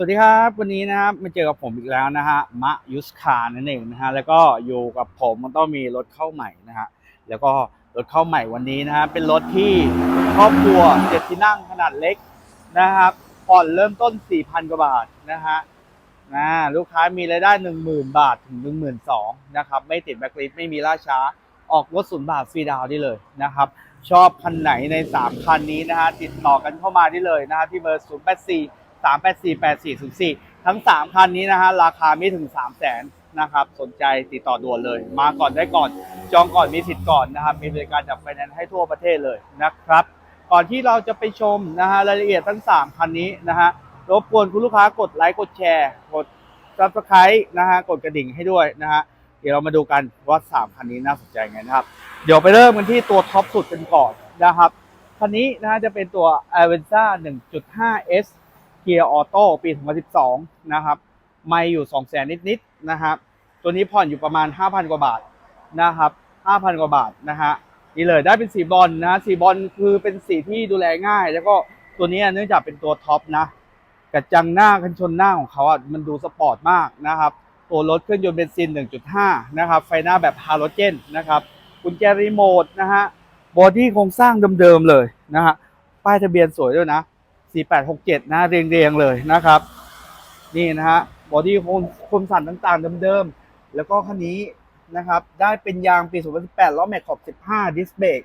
สวัสดีครับ วันนี้นะครับมาเจอกับผมอีกแล้วนะฮะมะยุสคานั่นเองนะฮะแล้วก็อยู่กับผมมันต้องมีรถเข้าใหม่นะฮะแล้วก็รถเข้าใหม่วันนี้นะฮะเป็นรถที่ครอบครัวเจ็ดที่นั่งขนาดเล็กนะครับผ่อนเริ่มต้น 4,000 กว่าบาทนะฮะนะลูกค้ามีรายได้ 10,000 บาทถึง 12,000นะครับไม่ติดแบ็คลิสไม่มีล่าช้าออกรถศูนย์บาทฟรีดาวน์ได้เลยนะครับชอบคันไหนใน 3 คันนี้นะฮะติดต่อกันเข้ามาได้เลยนะฮะที่เบอร์ 0 8 4 3 8 4 8 4 0 4 ทั้ง 3 คันนี้นะฮะราคาไม่ถึง 3 0 0แสนนะครับสนใจติดต่อด่วนเลย มาก่อนได้ก่อน จองก่อนมีสิทธิ์ก่อนนะครับมีบริการจัดไฟแนนซ์ให้ทั่วประเทศเลยนะครับ ก่อนที่เราจะไปชมนะฮะรายละเอียดทั้ง 3 คันนี้นะฮะรบกวนคุณลูกค้ากดไลค์กดแชร์ กด subscribe นะฮะกดกระดิ่งให้ด้วยนะฮะเดี๋ยวเรามาดูกันว่า3คันนี้น่าสนใจไงนะครับ เดี๋ยวไปเริ่มกันที่ตัวท็อปสุดกันก่อนนะครับคันนี้นะฮะจะเป็นตัว a v e n z a 1.5S เกียร์ออโต้ปี 2012 นะครับ ไม่อยู่ 2 0 0 0 0 0นิดๆนะครับ ตัวนี้ผ่อนอยู่ประมาณ 5,000 กว่าบาทนะครับ 5,000 กว่าบาทนะฮะ นี่เลยได้เป็นสีบอลนะสีบอลคือเป็นสีที่ดูแลง่าย แล้วก็ตัวนี้เนื่องจากเป็นตัวท็อปนะกระจังหน้ากันชนหน้าของเขาอะมันดูสปอร์ตมากนะครับ ตัวรถเครื่องยนต์เบนซิน 1.5 นะครับ ไฟหน้าแบบฮาโลเจนนะครับกุญแจรีโมทนะฮะบอดี้โครงสร้างเดิมๆเลยนะฮะป้ายทะเบียนสวยด้วยนะ 4867 นะเรียงๆเลยนะครับ นี่นะฮะบอดี้โครงคมสันต่างๆเดิมๆ แล้วก็คันนี้นะครับ ได้เป็นยางปี 2018 ล้อแม็กขอบ 15 ดิสเบรก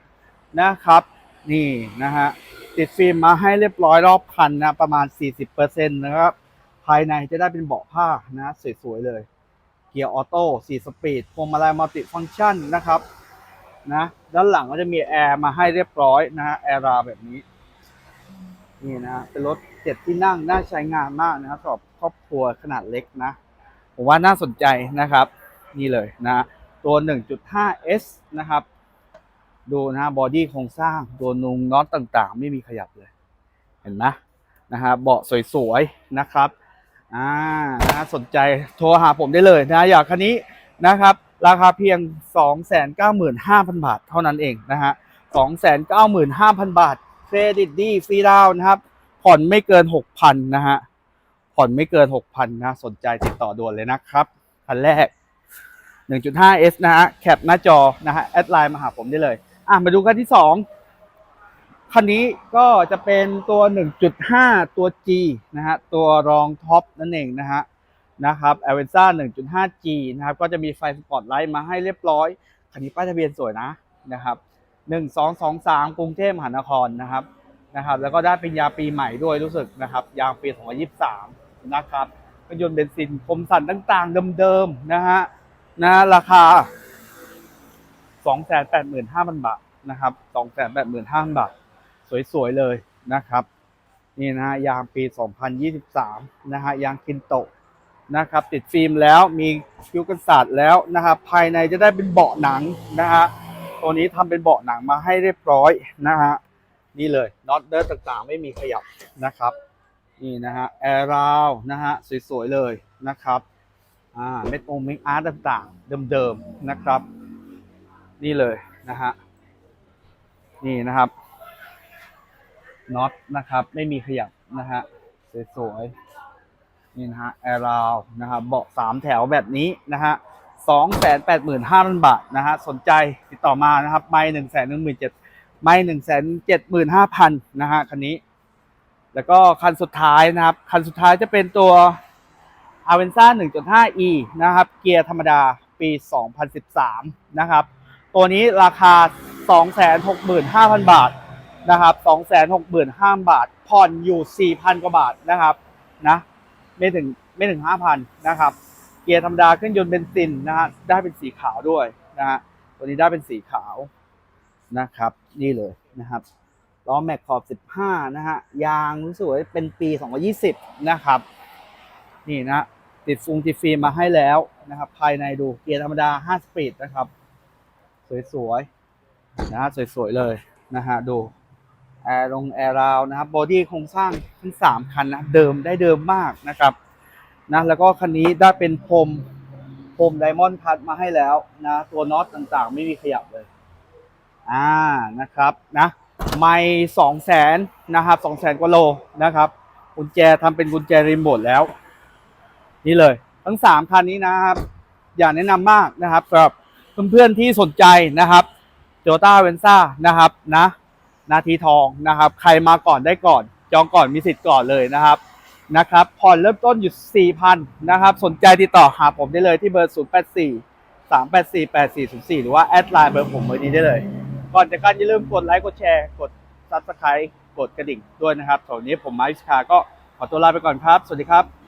นะครับ นี่นะฮะ ติดฟิล์มมาให้เรียบร้อยรอบคันนะ ประมาณ 40%นะครับ ภายในจะได้เป็นเบาะผ้านะสวยๆเลย เกียร์ออโต้4สปีดพวงมาลัยมัลติฟังก์ชันนะครับนะด้านหลังก็จะมีแอร์มาให้เรียบร้อยนะฮะแอร์ราแบบนี้ นี่นะเป็นรถเจ็ดที่นั่งน่าใช้งานมากนะครับสำหรับครอบครัวขนาดเล็กนะ ผมว่าน่าสนใจนะครับ นี่เลยนะตัว 1.5S นะครับ ดูนะบอดี้โครงสร้างตัวนุงน็อตต่างๆ ไม่มีขยับเลย เห็นไหมนะฮะเบาะสวยๆนะครับอ่านะสนใจโทรหาผมได้เลยนะอยากคันนี้นะครับ ราคาเพียง 295,000 บาทเท่านั้นเองนะฮะ295,000 บาท เครดิตดีฟรีดาวน์นะครับ ผ่อนไม่เกิน 6,000 นะฮะ ผ่อนไม่เกิน 6,000 นะ สนใจติดต่อด่วนเลยนะครับคันแรก 1.5S นะฮะ แคปหน้าจอนะฮะ แอดไลน์มาหาผมได้เลย อะ มาดูคันที่ 2 คันนี้ก็จะเป็นตัว 1.5 ตัว G นะฮะ ตัวรองท็อปนั่นเองนะฮะนะครับ a v e n z a 1.5G นะครับ ก็จะมีไฟสปอตไลท์มาให้เรียบร้อย คันนี้ป้ายทะเบียนสวยนะนะครับ 1223 กรุงเทพมหานครนะครับนะครับ แล้วก็ได้เป็นยาปีใหม่ด้วยรู้สึกนะครับยางปี 2023 นะครับเครื่องยนต์เบนซินคมสันต่างๆ เดิมๆนะฮะนะราคา 285,000 บาทนะครับ 285,000 บาท สวยๆ เลยนะครับนี่นะฮะยางปี 2023 นะฮะยางคินโตะนะครับ ติดฟิล์มแล้วมีคิวกันศาสตร์แล้วนะครับ ภายในจะได้เป็นเบาะหนังนะฮะ ตัวนี้ทำเป็นเบาะหนังมาให้เรียบร้อยนะฮะนี่เลยน็อตเดิร์ต่างๆ ไม่มีขยับนะครับนี่นะฮะแอร์ราวนะฮะสวยๆเลยนะครับอ่าเม็ดองเม็ดอาร์ตต่างๆ เดิมๆนะครับ นี่เลยนะฮะนี่นะครับน็อตนะครับไม่มีขยับนะฮะสวยๆนี่นะฮะแอร์ราวนะครับเบาะสามแถวแบบนี้นะฮะ สองแสนแปดหมื่นห้าพันบาทนะฮะสนใจติดต่อมานะครับไม่หนึ่งแสนหนึ่งหมื่นเจ็ดไม่หนึ่งแสนเจ็ดหมื่นห้าพันนะฮะคันนี้ แล้วก็คันสุดท้ายนะครับ คันสุดท้ายจะเป็นตัว a v e n z a 1.5e นะครับ เกียร์ธรรมดาปี 2013 นะครับ ตัวนี้ราคา 265,000 บาทนะครับ265,000 บาท ผ่อนอยู่ 4,000 กว่าบาทนะครับนะไม่ถึงไม่ถึง 5,000 นะครับ เกียร์ธรรมดาเครื่องยนต์เบนซินนะฮะได้เป็นสีขาวด้วยนะฮะตัวนี้ได้เป็นสีขาวนะครับ นี่เลยนะครับล้อแม็กขอบ 15 นะฮะยางรู้สึกว่าเป็นปี 2020 นะครับ นี่นะติดฟุงติดฟิล์มมาให้แล้วนะครับ ภายในดูเกียร์ธรรมดา 5 สปีดนะครับ สวยๆนะสวยๆเลยนะฮะดูแอร์ลงแอร์ราวนะครับบอดี้โครงสร้างทั้ง3คันนะเดิมได้เดิมมากนะครับ นะแล้วก็คันนี้ได้เป็นพรมพรมไดมอนด์คัทมาให้แล้วนะตัวน็อตต่างๆ ไม่มีขยับเลย อ่านะครับนะไม่สองแสนนะครับสองแสนกว่าโลนะครับ กุญแจทำเป็นกุญแจรีโมทแล้ว นี่เลย ทั้งสามคันนี้นะครับ อยากแนะนำมากนะครับสำหรับเพื่อนๆที่สนใจนะครับโ o ต้าเวนซ่านะครับนะ นาทีทองนะครับ ใครมาก่อนได้ก่อน จองก่อนมีสิทธิ์ก่อนเลยนะครับ นะครับผ่อนเริ่มต้นอยู่ 4,000 นะครับ สนใจติดต่อหาผมได้เลยที่เบอร์ 084 384 8404 หรือว่าแอดไลน์เบอร์ผมเบอร์นี้ได้เลย ก่อนจากการอย่าลืมกดไลค์กดแชร์กด Subscribe กดกระดิ่งด้วยนะครับตอนนี้ผมมาวิชาก็ขอตัวลาไปก่อนครับ สวัสดีครับ